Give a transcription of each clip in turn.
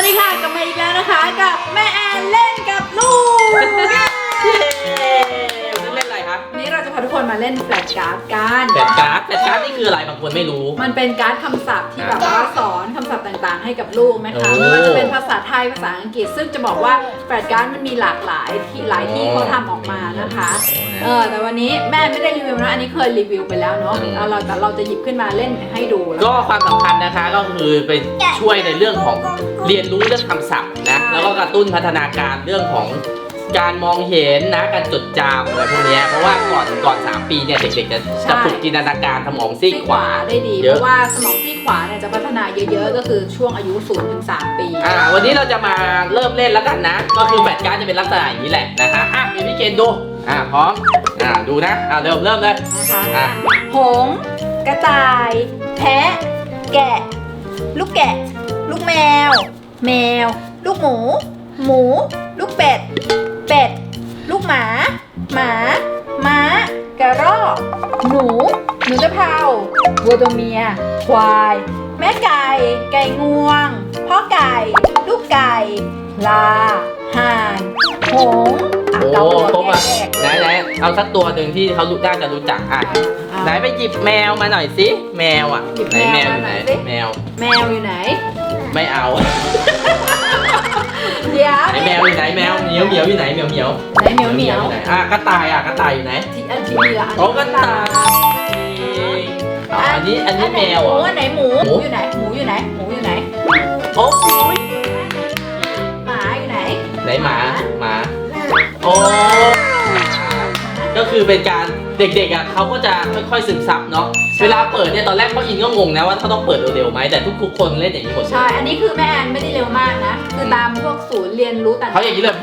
วัสดีค่ะกลับมาอีกแล้วนะคะ กับแม่แอนเล่นกับลูกเย้วันนี้เล่นอะไรครับวันนี้เราจะพาทุกคนมาเล่นแฟลชการ์ดกันแฟลชการ์ดแฟลชการ์ดนี่คืออะไรบางคนไม่รู้ มันเป็นการ์ดคำศัพท์ที่แบบว่าสอนคำศัพท์ต่างๆ ให้กับลูกนะคะไม่ว่าจะเป็นภาษาไทยภาษาอังกฤษ ซึ่งจะบอกว่าแฟลชการ์ดมันมีหลากหลายที่หลายที่เขาทำออกมานะคะ เออแต่วันนี้แม่ไม่ได้รีวิวนะอันนี้เคยรีวิวไปแล้วเนาะเราเราแต่เราจะหยิบขึ้นมาเล่นให้ดูแล้วก็ความสำคัญนะคะก็คือไปช่วยในเรื่องของเรียนรู้เรื่องคำศัพท์นะแล้วก็กระตุ้นพัฒนาการเรื่องของการมองเห็นนะการจดจำอะไรพวกเนี้ยเพราะว่าก่อนก่อน 3 ปีเนี่ยเด็กๆจะจะฝึกจินตนาการสมองซีกขวาได้ดีเยเพอะ ราะว่าสมองซีกขวาเนี่ยจะพัฒนาเยอะๆ ก็คือช่วงอายุ0ถึง3ปี อ่าวันนี้เราจะมาเริ่มเล่นแล้วกันนะ ก็คือแฟลชการ์ดจะเป็นลักษณะอย่างนี้แหละนะคะอะมีพี่เกณฑ์ดู อ่าพร้อม อ่าดูนะ อ่าเริ่มเริ่มเลย นะคะอะ หงส์กระต่าย แพะ แกะ ลูกแกะ ลูกแมว แมว ลูกหมู หมู ลูกเป็ด เป็ด ลูกหมา หมา ม้ากระรอก หนู หนูตะเภาวัวตัวเมีย ควาย แม่ไก่ ไก่งวง พ่อไก่ ลูกไก่ ลา ห่าน หงส์อะ โอ้เกาหัวครบอะแยกๆไหนไหนเอาสักตัวหนึ่งที่เขารู้น่าจะรู้จักอะอะไหนไปหยิบแมวมาหน่อยสิแมวอะหยิบไหนแมแมววอมายู่หไหน่นอยสิ แมวแมวอยู่ไหน ไม่เอาเดี๋ยวไหนแมวอยู่ไหนแมวเหมียวเหมียวอยู่ไหนเหมียวเหมียวไหนเหมียวเหมียวไหนอะกระต่ายอะกระต่ายอยู่ไหนที่อันที่เหลือโอ้กระต่ายอ๋ออันนี้อันนี้แมวเหรหมูอะอันไหนหมู หมูอยู่ไหน หมูอยู่ไหน หมูอยู่ไหน โอ้ยห คือเป็นการเด็กๆอะเขาก็จะค่อยๆซึมซับเนาะเวลาเปิดเนี่ยตอนแรกพ่ออินก็งงนะว่าเขาต้องเปิดเร็วๆไหมแต่ทุกๆคนเล่นอย่างนี้หมดใช่ อันนี้คือแม่แอนไม่ได้เร็วมากนะ คือตามพวกศูนย์เรียนรู้ต่างเขาอย่างนี้เลย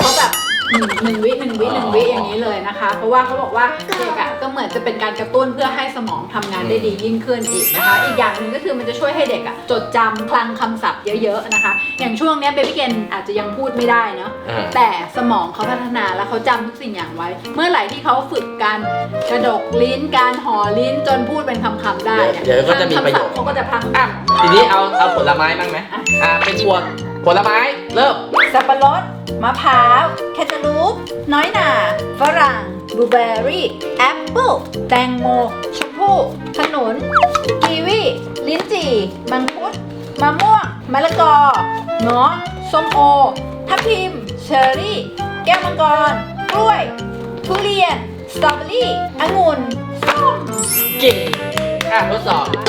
เขาแบบ หนึ่งหนึ่งวิหนึ่งวิหนึ่งวิอย่างนี้เลยนะคะ เพราะว่าเขาบอกว่าเด็กอะก็เหมือนจะเป็นการกระตุ้นเพื่อให้สมองทำงานได้ดียิ่งขึ้นอีกนะคะ อีกอย่างหนึ่งก็คือมันจะช่วยให้เด็กอะจดจำคลังคำศัพท์เยอะๆนะคะ อย่างช่วงเนี้เบบี้เกนอาจจะยังพูดไม่ได้เนาะ อ่า แต่สมองเขาพัฒนาแล้วเขาจำทุกสิ่งอย่างไว้ เมื่อไหร่ที่เขาฝึกการกระดกลิ้น การห่อลิ้นจนพูดเป็นคำๆได้นี่เดี๋ยวก็จะมีประโยชน์คำศัพท์เขาก็จะพังอะ ทีนี้เอาเอาผลไม้บ้างไหมอ่าเป็นพวง ผลไม้เริ่มสับปะรด มะพร้าว แคนตาลูป น้อยหน่า ฝรั่ง บลูเบอร์รี่ แอปเปิลแตงโม ชมพู่ ขนุน กีวี ลิ้นจี่ มังคุด มะม่วง มะละกอเงาะส้มโอ ทับทิม เชอร์รี่ แก้วมังกร กล้วย ทุเรียน สตรอเบอรี่ องุ่น ส้ม เก่งอะทดสอบอะ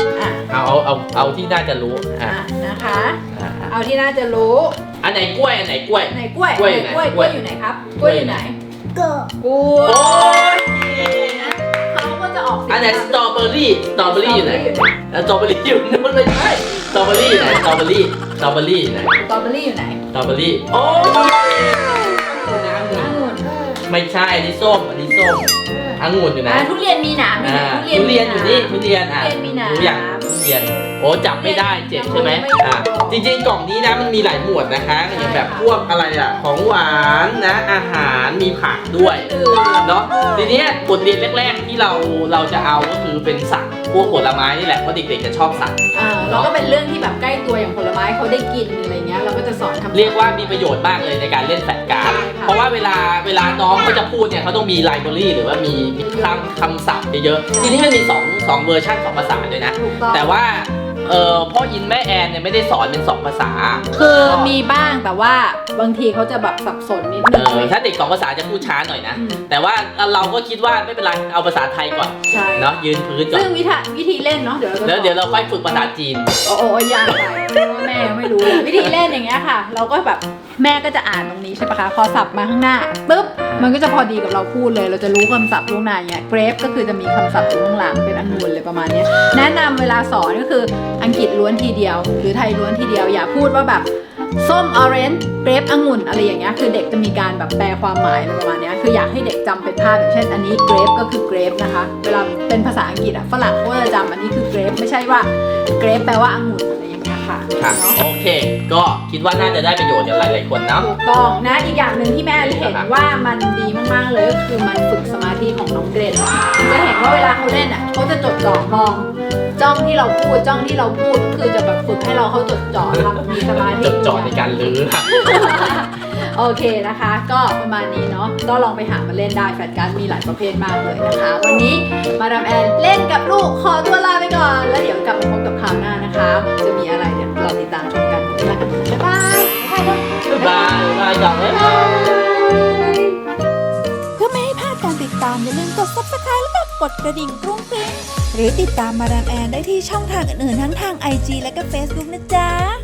เอาเอาเอาเอาที่น่าจะรู้อะอะนะคะ อะอะเอาที่น่าจะรู้อันไหนกล้วยอันไหนกล้วย ไหนกล้วยกล้วยไหนกล้วยไหนกล้วยอยู่ไหนครับกล้วยอยู่ไหนก็กล้วยโอ้ยเขาก็จะออกสีอันไหนสตรอเบอรี่สตรอเบอรี่อยู่ไหนแล้วสตรอเบอรี่อยู่นั่นมันไม่ใช่สตรอเบอรี่ไหนสตรอเบอรี่สตรอเบอรี่อยู่ไหนสตรอเบอรี่อยู่ไหนสตรอเบอรี่โอ้ยองุ่นไม่ใช่อันนี้ส้มอันนี้ส้มองุ่นอยู่ไหน อะทุเรียนมีหนามมีไหนอ่าทุทุเรียนอยู่นี่ทุเรียนอะทุเรียนมีหนาม รู้อย่าง Yeah. โอ้จับไม่ได้เจ็บใช่ไหมไม่ได้อะจริงๆกล่องนี้นะมันมีหลายหมวดนะคะอย่างแบบพวกอะไรอะของหวานนะอาหารมีผักด้วยอื่นเนาะทีเนี้ยบทเรียนแรก ๆ ที่เราเราจะเอาก็คือเป็นสัตว์พวกผลไม้นี่แหละเพราะเด็กๆจะชอบสัตว์อ่าแล้วก็เป็นเรื่องที่แบบใกล้ตัวอย่างผลไม้เขาได้กินอะไรเงี้ยเราก็จะสอนทำเรียกว่ามีประโยชน์มากเลยในการเล่นแฟลชการ์ดใช่ค่ะเพราะว่าเวลาเวลาน้องเขาจะพูดเนี่ยเขาต้องมีไลบรารีหรือว่ามีมีคำคำศัพท์เยอะๆทีนี้มันมีสองสองเวอร์ชันสองภาษาด้วยนะถูกต้องแต่ว่า เออพ่ออินแม่แอนเนี่ยไม่ได้สอนเป็นสองภาษา คือมีบ้างแต่ว่าบางทีเขาจะแบบสับสนนิดเอนึงอถ้าเด็กสองภาษาจะพูดช้าหน่อยนะ อืม แต่ว่าเราก็คิดว่าไม่เป็นไรเอาภาษาไทยก่อนใช่ เนาะยืนพื้นก่อนซึ่งวิธีวิธีเล่นเนาะเดี๋ยวเราจะแล้วเดี๋ยวเราค่อยฝึกภาษาจีน โอ้โหยากไปเพราะว่าแม่ไม่รู้เลยวิธีเล่นอย่างเงี้ยค่ะ เราก็แบบแม่ก็จะอ่านตรงนี้ใช่ปะคะพอสับมาข้างหน้าปุ๊บ มันก็จะพอดีกับเราพูดเลย เราจะรู้คำศัพท์ล่วงหน้าเงี้ยเกรฟก็คือจะมีคำศัพท์อยู่ข้างหลังเป็นอังุนเลยประมาณนี้แนะนำเวลาสอนก็คืออังกฤษล้วนทีเดียว หรือไทยล้วนทีเดียวอย่าพูดว่าแบบส้มออเรนจ์เกรฟองุ่นอะไรอย่างเงี้ยคือเด็กจะมีการแบบแปลความหมายอะไรประมาณนี้คืออยากให้เด็กจำเป็นภาพอย่างเช่น อันนี้เกรฟก็คือเกรฟนะคะ เวลาเป็นภาษาอังกฤษอะฝรั่งเขาก็จะจำอันนี้คือเกรฟไม่ใช่ว่าเกรฟแปลว่าองุ่นอะไรอย่างเค่ะค่ะเนาะ โอเค ก็คิดว่าน่าจะได้ประโยชน์กับหลายๆคนเนาะ ถูกต้องนะอีกอย่างหนึ่งที่แม่เห็นว่ามันดีมากๆเลยก็คือมันฝึกสมาธิของน้องเกรดจะเห็นว่าเวลาเขาเล่นอะเขาจะจดจ่อมอง จ้องที่เราพูดจ้องที่เราพูดก็คือจะแบบฝึกให้เราเข้าจดจ่อทำมีสมาธิจดจ่อในการลื้อค่ะโอเคนะคะ ก็ประมาณนี้เนาะก็ลองไปหามาเล่นได้แฟลชการ์ดมีหลายประเภทมากเลยนะคะ วันนี้มาดามแอนเล่นกับลูกขอตัว เดี๋ยวกลับมาพบกับคราวหน้านะคะ จะมีอะไรเดี๋ยวเราติดตามชมกันนบ๊ายบายบ๊ายบายบ๊ายบายบ๊ายบายบ๊ายบายเพื่อไม่ให้พลาดการติดตามอย่าลืมกด subscribe แล้วก็กดกระดิ่งกรุ้งกริ้งหรือติดตามมาดามแอนได้ที่ช่องทางอื่นๆทั้งทาง IG และก็ Facebook นะจ๊ะ